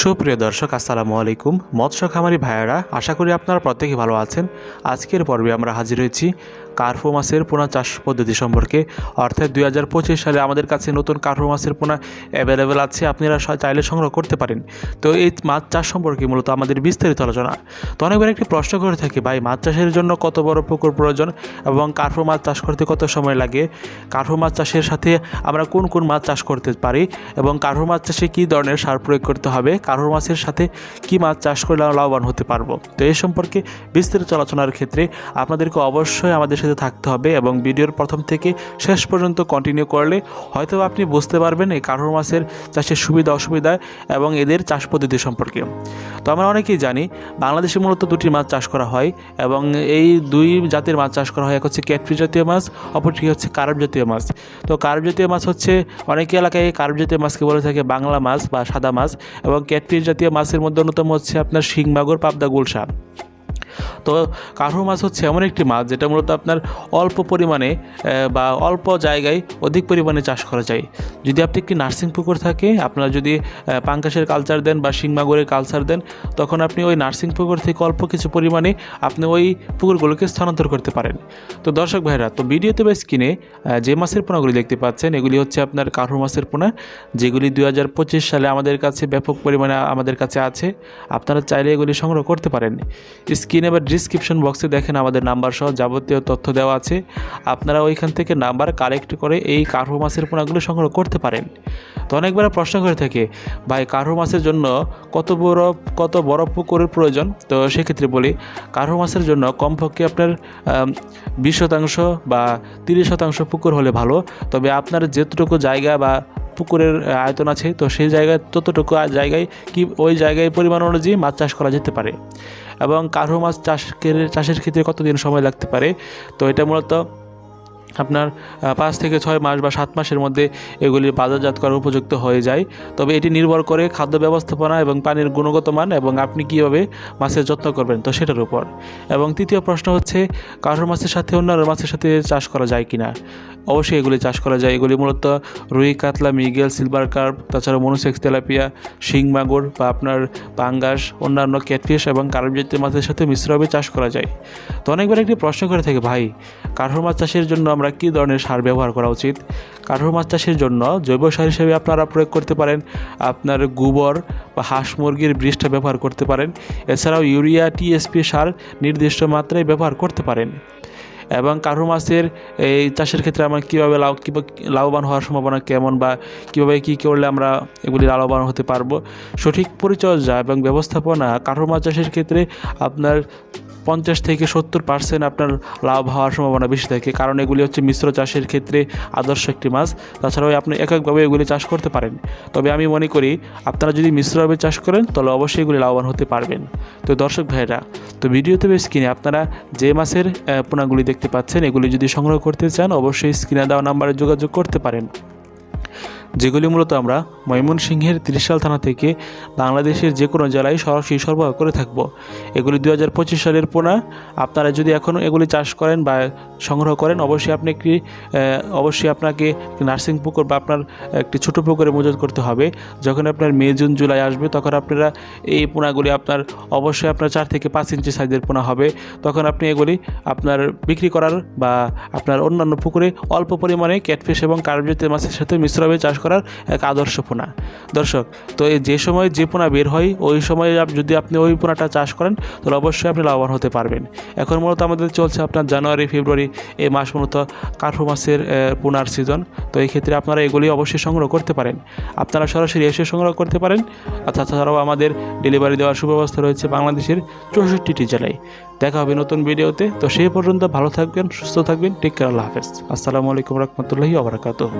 সুপ্রিয় দর্শক, আসসালামু আলাইকুম। মৎস্য খামারি ভাইয়েরা, আশা করি আপনারা প্রত্যেকে ভালো আছেন। আজকের পর্বে আমরা হাজির হয়েছি কার্ফো মাছের পোনা চাষ পদ্ধতি সম্পর্কে। অর্থাৎ দুই হাজার পঁচিশ সালে আমাদের কাছে নতুন কার্ফো মাছের পোনা অ্যাভেলেবেল আছে, আপনারা চাইলে সংগ্রহ করতে পারেন। তো এই মাছ চাষ সম্পর্কে মূলত আমাদের বিস্তারিত আলোচনা। তো অনেকবার একটি প্রশ্ন করে থাকি, ভাই, মাছ চাষের জন্য কত বড় পুকুর প্রয়োজন এবং কার্ফো মাছ চাষ করতে কত সময় লাগে? কার্ফো মাছ চাষের সাথে আমরা কোন কোন মাছ চাষ করতে পারি এবং কার্ফো মাছ চাষে কী ধরনের সার প্রয়োগ করতে হবে? কার্ফো মাছের সাথে কী মাছ চাষ করলে আমরা লাভবান হতে পারব? তো এই সম্পর্কে বিস্তারিত আলোচনার ক্ষেত্রে আপনাদেরকে অবশ্যই আমাদের সাথে থাকতে হবে এবং ভিডিওর প্রথম থেকে শেষ পর্যন্ত কন্টিনিউ করলে হয়তো আপনি বুঝতে পারবেন এই কার্ফো মাছের চাষের সুবিধা, অসুবিধা এবং এদের চাষ পদ্ধতি সম্পর্কে। তো আমরা অনেকেই জানি বাংলাদেশে মূলত দুটি মাছ চাষ করা হয় এবং এই দুই জাতের মাছ চাষ করা হয়। এক হচ্ছে ক্যাটফি জাতীয় মাছ, অপরটি হচ্ছে কার্প জাতীয় মাছ। তো কার্প জাতীয় মাছ হচ্ছে অনেক এলাকায় কার্প জাতীয় মাছকে বলে থাকে বাংলা মাছ বা সাদা মাছ এবং ক্যাটফিশ জাতীয় মাছের মধ্যে অন্যতম হচ্ছে আপনার শিংমাগুর, পাবদা গুলশা তো কার্পো মাছ হচ্ছে এমন একটি মাছ যেটা মূলত আপনার অল্প পরিমাণে বা অল্প জায়গায় অধিক পরিমাণে চাষ করা যায়। যদি আপনি একটি নার্সিং পুকুর থাকে, আপনারা যদি পাঙ্কাশের কালচার দেন বা শিংমাগুরের কালচার দেন, তখন আপনি ওই নার্সিং পুকুর থেকে অল্প কিছু পরিমাণে আপনি ওই পুকুরগুলোকে স্থানান্তর করতে পারেন। তো দর্শক ভাইরা তো ভিডিওতে বা স্ক্রিনে যে মাছের পোনাগুলি দেখতে পাচ্ছেন, এগুলি হচ্ছে আপনার কার্পো মাছের পোনা, যেগুলি দু হাজার পঁচিশ সালে আমাদের কাছে ব্যাপক পরিমাণে আমাদের কাছে আছে। আপনারা চাইলে এগুলি সংগ্রহ করতে পারেন। স্ক্রিনে বা ডিসক্রিপশন বক্সে দেখেন আমাদের নাম্বার সহ যাবতীয় তথ্য দেওয়া আছে। আপনারা ওইখান থেকে নাম্বার কালেক্ট করে এই কার্পো মাছের পোনাগুলো সংগ্রহ করতে পারেন। তো অনেকবার প্রশ্ন করে থাকে, ভাই কার্পো মাছের জন্য কত বড় কত বড় পুকুরের প্রয়োজন? তো সেক্ষেত্রে বলি কার্পো মাছের জন্য কমপক্ষে আপনার বিশ শতাংশ বা তিরিশ শতাংশ পুকুর হলে ভালো। তবে আপনার যেতটুকু জায়গা বা পুকুরের আয়তন আছে, তো সেই জায়গায়, ততটুকু জায়গায় কি, ওই জায়গায় পরিমাণ অনুযায়ী মাছ চাষ করা যেতে পারে। এবং কার্পো মাছ চাষের চাষের ক্ষেত্রে কতদিন সময় লাগতে পারে? তো এটা মূলত আপনার পাঁচ থেকে ছয় মাস বা সাত মাসের মধ্যে এগুলি বাজারজাত করার উপযুক্ত হয়ে যায়। তবে এটি নির্ভর করে খাদ্য ব্যবস্থাপনা এবং পানির গুণগত মান এবং আপনি কীভাবে মাছের যত্ন করবেন, তো সেটার উপর। এবং তৃতীয় প্রশ্ন হচ্ছে কাঠোর মাছের সাথে অন্যান্য মাছের সাথে চাষ করা যায় কিনা? অবশ্যই এগুলি চাষ করা যায়। এগুলি মূলত রুই, কাতলা, মিগেল, সিলভার কার্প তাছাড়া মনুসেক্স, তেলাপিয়া, শিং, মাগুর বা আপনার পাঙ্গাস, অন্যান্য ক্যাটফিশ এবং কার্প জাতীয় মাছের সাথে মিশ্রভাবে চাষ করা যায়। তো অনেকবার একটি প্রশ্ন করে থাকে, ভাই, কাঠোর মাছ চাষের জন্য আমরা কী ধরনের সার ব্যবহার করা উচিত? কাঠোর মাছ চাষের জন্য জৈব সার হিসেবে আপনারা প্রয়োগ করতে পারেন, আপনার গোবর বা হাঁস মুরগির বৃষ্টা ব্যবহার করতে পারেন। এছাড়াও ইউরিয়া, টিএসপি সার নির্দিষ্ট মাত্রায় ব্যবহার করতে পারেন। এবং কাঠোর মাছের এই চাষের ক্ষেত্রে আমরা কীভাবে লাভ লাভবান হওয়ার সম্ভাবনা কেমন বা কীভাবে কী করলে আমরা এগুলি লাভবান হতে পারব? সঠিক পরিচর্যা এবং ব্যবস্থাপনা কাঠোর মাছ চাষের ক্ষেত্রে আপনার পঞ্চাশ থেকে সত্তর পার্সেন্ট আপনার লাভ হওয়ার সম্ভাবনা বেশি থাকে। কারণ এগুলি হচ্ছে মিশ্র চাষের ক্ষেত্রে আদর্শ একটি মাছ। তাছাড়াও আপনি এককভাবে এগুলি চাষ করতে পারেন। তবে আমি মনে করি আপনারা যদি মিশ্রভাবে চাষ করেন, তাহলে অবশ্যই এগুলি লাভবান হতে পারবেন। তো দর্শক ভাইরা তো ভিডিওতে বেশ কিনে আপনারা যে মাছের পোনাগুলি দেখতে পাচ্ছেন এগুলি যদি সংগ্রহ করতে চান অবশ্যই স্ক্রিনে দেওয়া নাম্বারে যোগাযোগ করতে পারেন। যেগুলি মূলত আমরা ময়মনসিংহের ত্রিশাল থানা থেকে বাংলাদেশের যে কোনো জেলায় সরাসরি সরবরাহ করে থাকব। এগুলি দু হাজার পঁচিশ সালের পোনা। আপনারা যদি এখনও এগুলি চাষ করেন বা সংগ্রহ করেন, অবশ্যই আপনি একটি অবশ্যই আপনাকে নার্সিং পুকুর বা আপনার একটি ছোটো পুকুরে মজুত করতে হবে। যখন আপনার মে, জুন, জুলাই আসবে, তখন আপনারা এই পোনাগুলি আপনার, অবশ্যই আপনার চার থেকে পাঁচ ইঞ্চি সাইজের পোনা হবে। তখন আপনি এগুলি আপনার বিক্রি করার বা আপনার অন্যান্য পুকুরে অল্প পরিমাণে ক্যাটফিশ এবং কার্বজাতীয় মাছের সাথে মিশ্রভাবে চাষ করার এক আদর্শ পোনা। দর্শক, তো এই যে সময় যে পোনা বের হয়, ওই সময় যদি আপনি ওই পোনাটা চাষ করেন, তাহলে অবশ্যই আপনি লাভবান হতে পারবেন। এখন মূলত আমাদের চলছে আপনার জানুয়ারি, ফেব্রুয়ারি এই মাস মূলত কার্ফু মাসের পোনার সিজন তো এই ক্ষেত্রে আপনারা এগুলি অবশ্যই সংগ্রহ করতে পারেন। আপনারা সরাসরি এসে সংগ্রহ করতে পারেন। আর তাছাড়াও আমাদের ডেলিভারি দেওয়ার সুব্যবস্থা রয়েছে বাংলাদেশের চৌষট্টিটি জেলায়। দেখা হবে নতুন ভিডিওতে। তো সেই পর্যন্ত ভালো থাকবেন, সুস্থ থাকবেন। টেক কেয়ার আল্লাহ হাফেজ। আসসালামু আলাইকুম রহমতুল্লাহি ওবরাকাতুহ